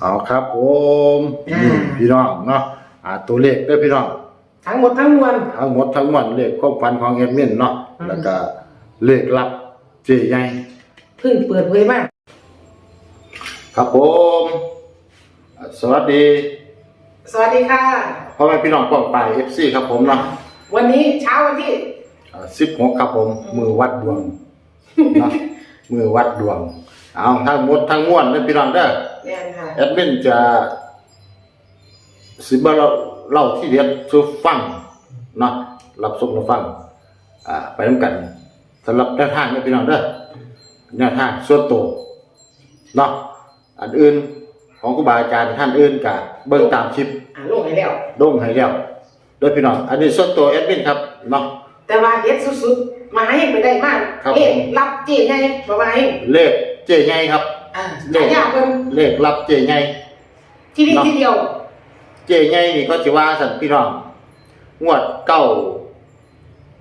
เอาครับผมอ่านี่ พี่น้องเนาะอ่าตัวเลขเด้อพี่น้องทั้งหมดทั้งมวล ทั้งหมดทั้งมวลเลขความฝันของแอดมินเนาะอืม แล้วก็เลขลับเจใหญ่เพิ่งเปิดเผยมาครับผมอ่าสวัสดีสวัสดีค่ะ พ่อแม่พี่น้องกองไป FC ครับผมเนาะวันนี้เช้าวันที่ อ่า16ครับผมมือวัดดวงเนาะมือวัดดวงเอาทั้งหมดทั้งมวลเด้อพี่น้องเด้อ แน่นค่ะ แอดมินจะสิบเราเล่าที่เรียนสู่ฟังเนาะรับชมรับฟัง อ่า ไปน้ำกันสำหรับแนวทางเนี่ยพี่น้องเด้อแนวทางส่วนตัวเนาะอันอื่นของครูบาอาจารย์ท่านอื่นกะเบิ่งตามคลิปอ่าลงให้แล้วดงให้แล้วโดยพี่น้องอันนี้ส่วนตัวแอดมินครับเนาะ แต่ว่าเด็ดสุดๆ มาให้ไปได้มากครับเลขผมรับเจีไงบอกมาให้เลขเจไงครับ อ่าเลขฉายาเพิ่นเลขรับเจไงที่นี่เนาะที่เดียว เจไงนี่ก็สิว่าสันพี่น้องงวดเก้า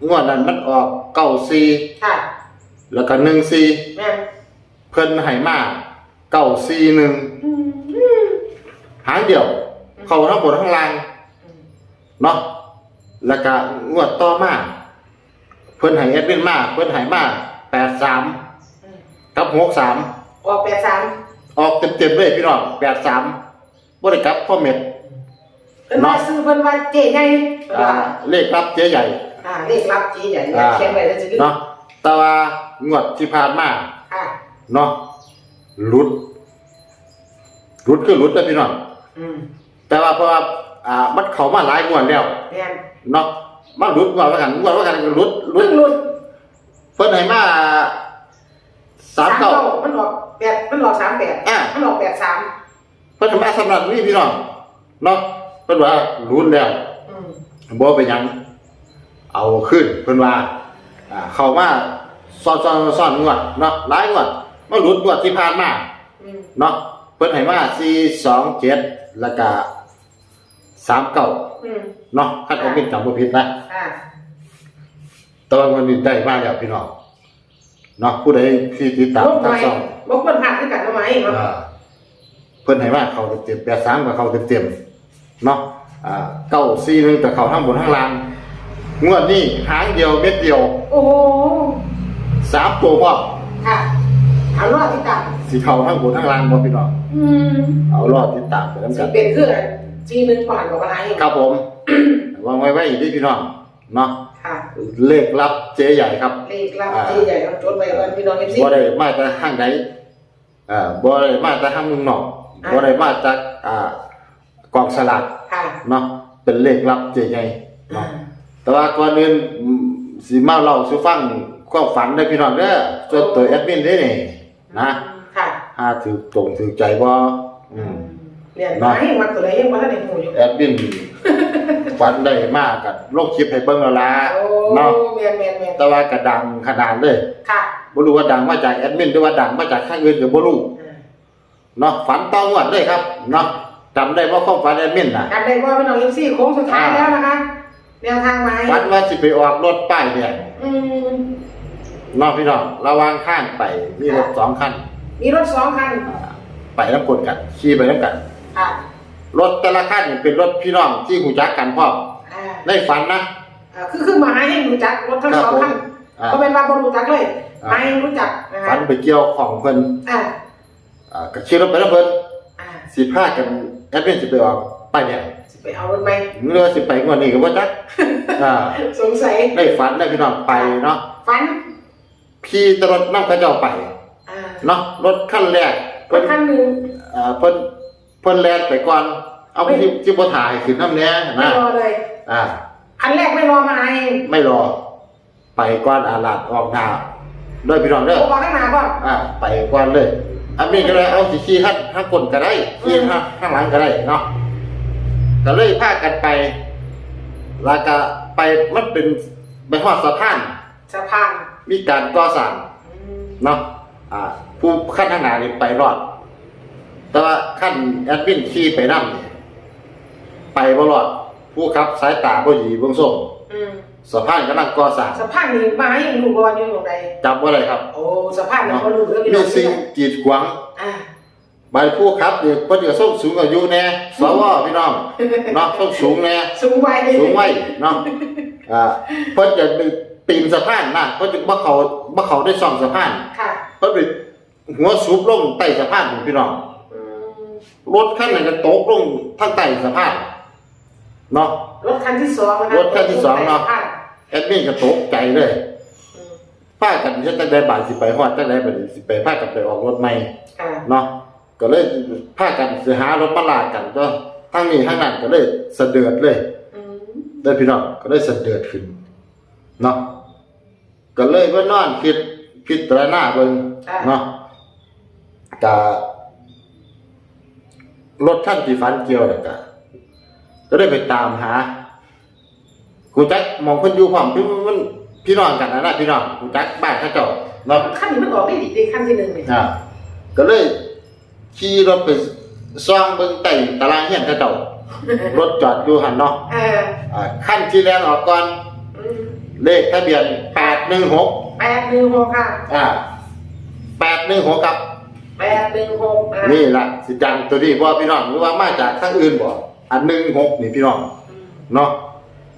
งวดนั้นมันออกเก้าซีค่ะ แล้วก็หนึ่งซีแม่นเพิ่นให้มาเก้าซีหนึ่งอืมหางเดียว เข้าทั้งบนทั้งล่างเนาะแล้วก็งวดต่อมาเพิ่นให้แอดมินมาเพิ่นให้มาแปดสามอืมกับหกสาม ออกแปดสามออกเต็มๆเลยพี่น้องแปดสามบริกรับพ่อเม็ด เพิ่นว่าซื้อเพิ่นว่าเจีไงเพิ่นอ่าว่าเลขรับเจ๊ใหญ่ อ่าเลขรับเจีใหญ่อ่า เขียนไว้แล้วจะลืมเนาะแต่ว่างวดที่ผ่านมาค่ะเนาะหลุดหลุดคือหลุดแล้วพี่น้องอืมแต่ว่าเพราะว่าอ่ามันเข้ามาหลายงวดแล้วแม่นเนาะมันหลุดงวดว่ากันงวดว่ากันก็หลุดหลุเพิ่ดงหลุดเพิ่นให้มา สามเก้า มันออกแปดมันออกสามแปดอ่ามันออกแปดสามเพิ่นให้มาสำหรับนี้พี่น้องเนาะเพิ่นว่าหลุดแล้วอืมบ่ไปนหยัง เอาขึ้นเพิ่นว่าอ่า เข้ามาซ่อนซ่อนซ่อนงวดเนาะหลายงวดมาหลุดงวดที่ผ่านมาอืมเนาะเพิ่นให้มา427แล้วก็39อืมเนาะคันเอาเป็นจำบ่ผิดนะ อ่า แต่ว่าวันนี้ได้มาแล้วพี่น้อง เนาะผู้ใดที่ติดตามลงทางไปช่องบอกคนผ่านด้วยกันทำไมเนาะอ่าเพิ่นให้มาเข้าเต็มๆ83ก็เข้าเต็มๆเนาะอ่า9 4 1ก็เข้าทั้งบนทั้งล่างงวดนี้หางเดียวเม็ดเดียวโอ้โหสามตัวพ่อค่ะเอารอดที่ต่างสีเทาทั้งบนทั้งล่างบ่พี่น้องอืมเอารอดติดตามไปแล้วสิกันเป็นเครื่องจีหนึ่งผ่านกับอะไรครับผมวางไว้ไว้อีกที่พี่น้องเนาะค่ะ เลขลับเจ๊ใหญ่ครับเลขรับจีใหญ่เราจดไว้ว่าพี่น้องเอฟซีบ่ได้มาจากห้างใดอ่าบ่ได้มาจากห้างเมืองนอกอ่าบ่ได้มาจากอ่ากองสลากค่ะเนาะเป็นเลขลับเจ๊ใหญ่อ่าเนาะแต่ว่าก่อนอื่นอืมสิมาเล่าสู่ฟังความฝันได้อพี่น้องเด้อส่วนตัวแอดมินเด้นี่นะค่ะหาถือตรงถือใจบ่อืมเนี่ยมาให้มาตัวไหนยังมาท่านในหูอยู่แอดมิน ฝันได้มากกับโลกคลิปให้เบิ่งแล้วล่ะโอ้เนาะแมนแมนแมนแต่ว่ากระดังขนาดเลยค่ะบ่รู้ว่าดังมาจากแอดมินหรือว่าดังมาจากข้างอื่นก็บ่รู้อ่าเนาะฝันต้องงวดเลยครับเนาะจำได้ว่าความฝันแอดมินน่ะกันได้ว่าพี่น้องเอฟซีโค้งสุดท้ายแล้วนะคะแนวทางมาให้ฝันว่าสิไปออกรถป้ายแดงอืมเนาะพี่น้องระหว่างข้างไปมีรถสองคันมีรถสองคันอ่าไปนํกลกันขี่ไปนํกันค่ะ รถแต่ละคันนี่เป็นรถพี่น้องที่ฮู้จักกันพร้อมอ่าในฝันนะ อ่าคือคือมาให้รู้จักรถทั้งครับสองคันอ่า ก็เป็นว่าบรู้จักเลยอ่ามาให้รู้จักนะฝัคะนไปเกี่ยวของเพิ่นอ่าอ่าก็ขี่รถไปนํเพิ่นอ่าสิพากันแอดมินสิไปออกป้ายแดงสิไปเอารถไหมเรือสิไปงวดนี้ก็บ่จักอ่าสงสัยได้ฝันได้พี่น้องไปเนาะฝันพี่ตรถนำกระเจ้าไปอ่าเนาะรถคันแรกรเพิ่ถนคันหนึ่งเอ่อเพิ่น เพิ่นแล่นไปก่อน เอาไปที่ที่บ่ถ่ายขึ้นน้ำแน่ไม่นะรอเลย อ่าคันแรกไม่รอมาให้ไม่รอ ไปก่อนอาลาดออกหน้าด้วยพี่น้องเด้อโอ้บอกข้างหน้าก่อนอ่าไปก่อนเลย อันนี้ก็เลยเอาสิขี่ข้างข้างก้นก็ได้ขี่ข้างข้างหลังก็ได้เนาะก็เลยพากันไป แล้วก็ไปมันเป็นไปฮอดสะพานสะพานมีการก่อสร้างอืมเนาะอ่าผู้ขั้นข้างหน้านี่ไปรอด แต่ว่าขั้นแอดมินขี่ไปนั่นี่ไปบ่รอดผู้ขับสายตาบ่ดีเบิ่งส่งอืมสะพานกำลังก่อสร้างสะพานนี่มาให้รู้ว่าอยู่ตรงใดจับบ่ได้ครับโอ้สะพานนี่เนาะก็รู้เรื่องมีสิ่งกีดขวางอ่าใบผู้ครับเด็กเพิ่นจะส่งสูงอายุแน่สวพี่น้องเนาะส่งสูงแน่สูงวัยสูงไว้เนาะอ่าเพิ่นจะปีนสะพานนะเพิ่นจะบ่เขาบ่เขาได้ซ่อมสะพานค่ะเพิ่นไปหัวสูบลงใต้สะพานพุ่นพี่น้องอืม รถคันนั้นก็ตกลงทางใต้สะพานเนาะ รถคันที่สองนะะรถคันที่สองเนาะค่ะแอดมินก็ตกใจเลยอืมพากันเฮ็ดจังได๋บาดสิไปฮอดจังได๋บัดนี้สิไปพากันไปออกรถใหม่ค่ะเนาะก็เลยพากันสิหารถมาลากกันก็ทั้งนี้ทั้งนั้นก็เลยสะเดือดเลยอืมเด้อพี่น้องก็เลยสะเดือดขึ้นเนาะก็เลยว่านอนคิดพิจารณาเบิ่งเนาะกะ รถท่านที่ฝันเกี่ยวน่ะกะก็ได้ไปตามหากูจักมองเพิ่นอยู่พร้อมพี่มันพี่น้องกันนะนะพี่น้องกูจักบ้านเขาเจ้าเนาะขั้นนี้มันออกได้ดีในขั้นที่หนึ่งเนี่ยอ่าก็เลยขี่รถไปซ่องเบิ่งใต้ตารางเฮียนเขาเจ้ารถจอดอยู่หันเนาะเอออ่าขั้นที่แรงออกก่อนอืมเลขทะเบียนแปดหนึ่งหกแปดหนึ่งหกค่ะอ่าแปดหนึ่งหกครับ แปดหนึ่งหกอะนี่แหละสิจังตัวนี้บ่พี่น้องหรือว่ามาจากทางอื่นบ่อันหนึ่งหกนี่พี่น้องอืมเนาะ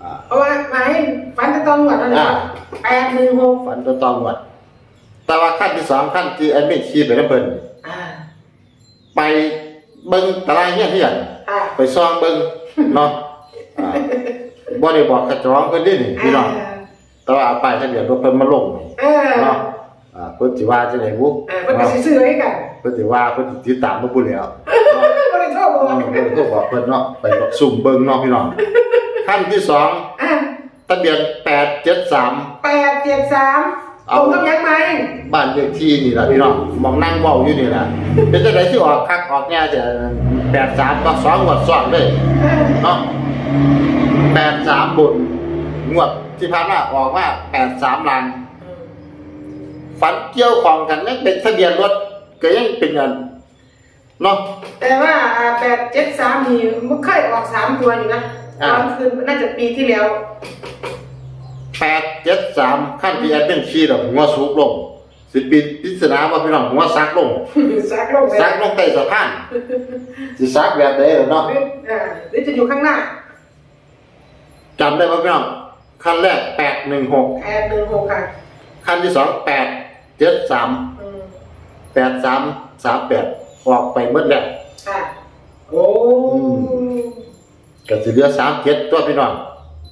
อ่าเพราะว่าหมายฝันจะต้องหวดนั่นแหละอ่าแปดหนึ่งหกฝันตัวตองวัดแต่ว่าขั้นที่สองขั้นที่แอดมินขี่ไปน้ำเพิ่นอ่าไปเบิ่งตารางเฮียนที่หันค่ะไปซ่องเบิ่งเนาะอ่าบ่ได้บอกกระจองเพิ่นนี่นี่พี่น้องแต่ว่าป้ายทะเบียนรถเพิ่นมาลงนี่ เออเนาะอ่าเพิ่นสิว่าจังได๋บุเออมันก็สิซื้อให้กัน เพิ่นสิว่าเพิ่นสิติดตามบ่พูดแล้วไม่ได้โทษบอกเนาะเพิ่นก็บอกเพิ่นเนาะไปสุ่มเบิ่งเนาะพี่น้องขั้นที่สองอะทะเบียน873แปดเจ็ดสามตรงกับยังไหมบ้านเลขที่นี่ล่ะพี่น้องมองนั่งเว้าอยู่นี่ล่ะเป็นจังได๋สิออกคักออกแน่จะ83ก็2งวดซ้อนเลยเออเนาะ83บนงวดที่ผ่านมาออกมา83ลังฝันเกี่ยวของกันยังเป็นทะเบียนรถ ก็ยังเป็นเงินเนาะ แต่ว่าแปดเจ็ดสามนี่มันเคยออกสามตัวอยู่นะตอ่าอนคืนน่าจะปีที่แล้ว แปดเจ็ดสามขั้นที่แอดเป็นชีดอกหัวสูบลงสิปีพิศนาว่าพี่น้องหัวซักลงซักลงไปซักลงใต้สะพานสิซักแบบใดล่ะเนาะหรืออ่าหรือจะอยู่ข้างหน้าจำได้ว่าพี่น้องขั้นแรกแปดหนึ่งหกแปดหนึ่งหกค่ะขั้นที่สองแปดเจ็ดสามอืม แปดสามสามแปดออกไปหมดแล้ว ค่ะ โอ้อื ก็สิเหลือสามเจ็ดตัวพี่น้อง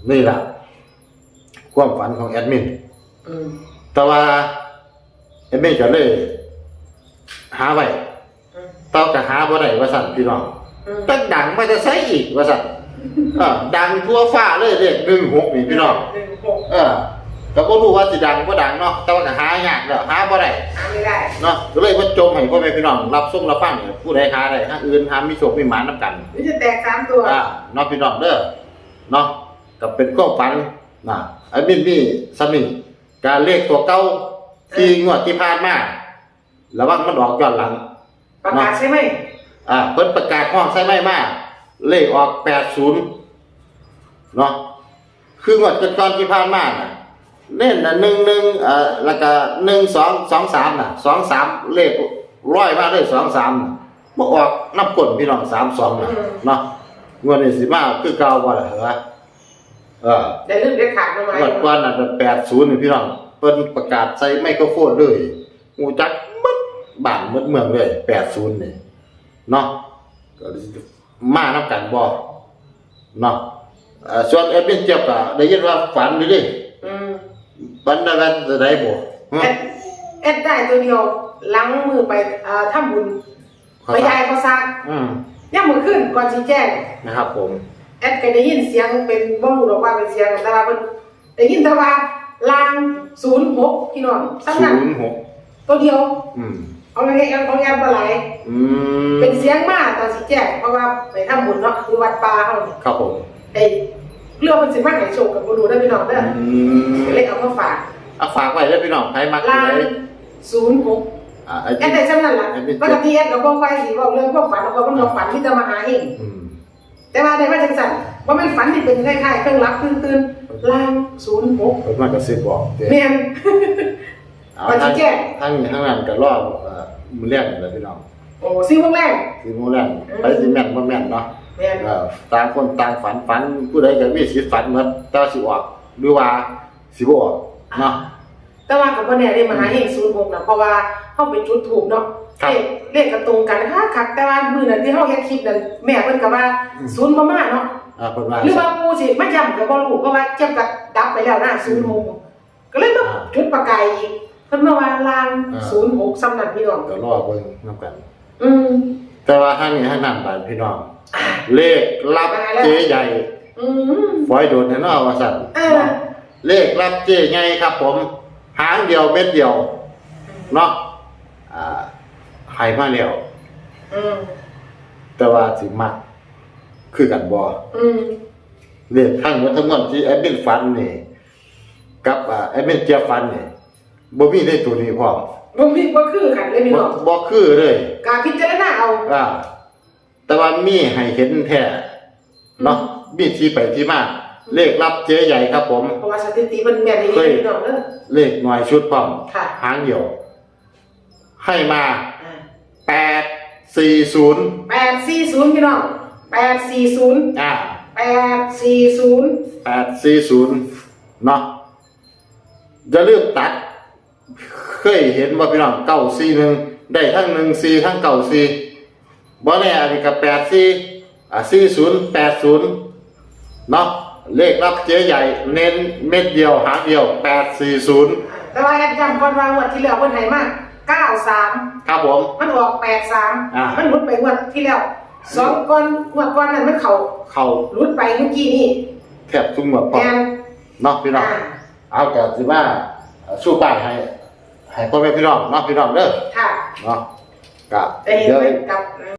นี่ล่ะความฝันของแอดมิน อืมแต่ว่าเอ็มเมก็เลย หาไว้อืมเต้าก็หาบ่ได้ว่าสั่นพี่น้องอืมตั้งดังมาจะใช้อีกว่าสั่นเออดังทั่วฟ้าเลยเด็กหนึ่งหกนี่พี่น้องหนึ่งหกเออ ก็บ่รู้ว่าสิดังบ่ดังเนาะแต่ว่าก็หายากแล้วหาบ่ได้หาไม่ได้เนาะก็เลยว่าจมให้พ่อแม่พี่น้องรับส่งรับฟังเนี่ยผู้ใดหาได้หาอื่นหามีโชคมีหมานนํกันหรือจะแตกสามตัวอ่าเนาะพี่น้องเด้อเนาะก็เป็นความฝันนะไอ้มินนี่สมิงการเลขตัวเก่าที่งวดที่ผ่านมาระวังมันออกย้อนหลัง ประกาศใช่ไหมอ่าเพิ่นประกาศห้องใช่ไหมมาเลขออกแปดศูนย์เนาะคืองวดก่อนๆที่ผ่านมาน่ะ เล่นน่ะหนึ่งหนึ่งอ่าแล้วก็หนึ่งสองสองสามน่ะสองสามเลขร้อยมาเลยสองสามน่ะบ่ออกนับกดพี่น้องสามสองน่ะเนาะงวดนี้สิมาคือเก่าบ่ล่ะเหรอเออได้ลืมได้ขาดมาไหมงวดก่อนน่ะแปดศูนย์นี่พี่น้องเพิ่นประกาศใส่ไมโครโฟนเลยงูจักมึดบ้านมึดเมืองเลยแปดศูนย์นี่เนาะก็มาน้ำกันบ่เนาะเอ่อส่วนเอฟเป็นเจ็บก็ได้ยินว่าฝันอยู่ดิอืม ฝันได้ว่าจะได้บ่ฮะเอ็ดเอ็ดได้ตัวเดียวล้างมือไปอ่าทำบุญไปยายเขาซักอืมย่ำมือขึ้นก่อนชี้แจ้งนะครับผม แอดก็ได้ยินเสียงเป็นบ่รู้หรอกว่าเป็นเสียงแต่ว่าเพิ่นได้ยินแต่ว่าลางศูนย์หกพี่น้องซ้ำนั้นศูนย์หกตัวเดียว อืมเอาไงเอาเอาแอดบ่หลายอืมเป็นเสียงมาตอนสิแจ้งเพราะว่าไปทำบุญเนาะอยู่วัดป่าเฮานี่ครับผม ได้ เรื่องมันสิมาให้โชคกับบ่รู้ได้อพี่น้องเด้ออืมก็เลยเอามาฝากเอาฝากไว้เด้อพี่น้องใครมักลางได้ศูนย์หกอ่าไอ้แอดได้ซ้ำนั้นล่ะปกติแอดก็บ่ค่อยสิเว้าเรื่องความฝันเพราะว่ามันบ่ฝันที่จะมาหาเอง อืมแต่ว่าได้มาจังซั่นว่ามันฝันที่เป็นคล้ายๆเครื่องรับตื่นๆลางศูนย์หกเพิ่นมากระซิบบอกเด้อแม่นเอาวันที่ทั้งแจ้งทั้งนี้ทั้งนั้นก็รอเอ่อมื้อแรกนี่แหละพี่น้องโอ้ซีวงแรกสิโมงแรงไปสิแม่นบ่แม่นเนาะ แม่นเออต่างคนต่างฝันฝันผู้ใดก็มีสิทธิ์ฝันเหมือนแต่ว่าสิออกหรือว่าสิบ่ออกเนาะ แต่ว่ากับว่าเนี่ยได้มาหาเฮงศูนย์หกนะเพราะว่าเข้าไปจุดถูกเนาะครับ เลขเลขกระตรงกันค่ะคักแต่ว่ามือนั้นที่เฮาเฮ็ดคลิปนั้นแม่เพิ่นก็ว่าศูนย์บ่มาเนาะ อ่าเพิ่นว่าหรือว่าปูสิมาย้ำก็บ่รู้เพราะว่าเจ็บกับดับไปแล้วนะศูนย์หกก็เลยมาจุดประกายอีกเพิ่นมาว่าลางศูนย์หกซ้ำนั่นพี่น้องก็รอเบิ่งนํกัน อืม แต่ว่าทางนี้ทางนั้นบาดพี่น้อง เลขลับเจ๊ใหญ่อืม ฝอยโดดแน่นอนว่าซั่นเออ เลขลับเจ๊ใหญ่ครับผม หางเดียวเม็ดเดียวเนาะอ่าให้มาแล้วอืมแต่ว่าสิมักคือกันบ่อืมเลขทั้งหมดทั้งมวลที่แอดมินฟันนี่กับอ่าแอดมินเจียบฟันนี่บ่มีในตัวนี้พร้อม บ่มีบ่คือกันเลยพี่บ่น้องบ่คือเลยกาพิจารณาเอาอ่าแต่ว่ามีให้เห็นแท้เนาะมีที่ไปที่มาเลขลับเจ๊ใหญ่ครับผม เพราะว่าสถิติมันแม่นดีเฮ้ยพี่น้องเด้อเลขหน่วยชุดพร้อมค่ะหางเดียว ให้มาอ่าแปดสี่ศูนย์แปดสี่ศูนย์พี่น้องแปดสี่ศูนย์อ่าแปดสี่ศูนย์แปดสี่ศูนย์เนาะจะเลือกตัด เคยเห็นว่าพี่น้องเก้าสี่หนึ่งได้ทั้งหนึ่งสี่ทั้งเก้าสี่บ่แน่อันนี้ก็แปดสี่อ่าสี่ศูนย์แปดศูนย์เนาะเลขรับเจ๊ใหญ่เน้นเม็ดเดียวหางเดียวแปดสี่ศูนย์แต่ว่าแอดย้ำก่อนว่างวดที่แล้วเพิ่นให้มาเก้าสามครับผม มันออกแปดสามอ่ามั มันหลุดไปงวดที่แล้วสองก้อนงวดก้อนนั้นมันเข้าเข้าหลุดไปเมื่อกี้นี่แทบทุกหมดพอแอนเนาะพี่น้อง อ่า เอาแต่สิว่าสู้ป้ายให้ ให้พ่อแม่พี่น้องเนาะพี่น้องเด้อค่ะเนาะกับจะเห็นเดี๋ยวไหมกับ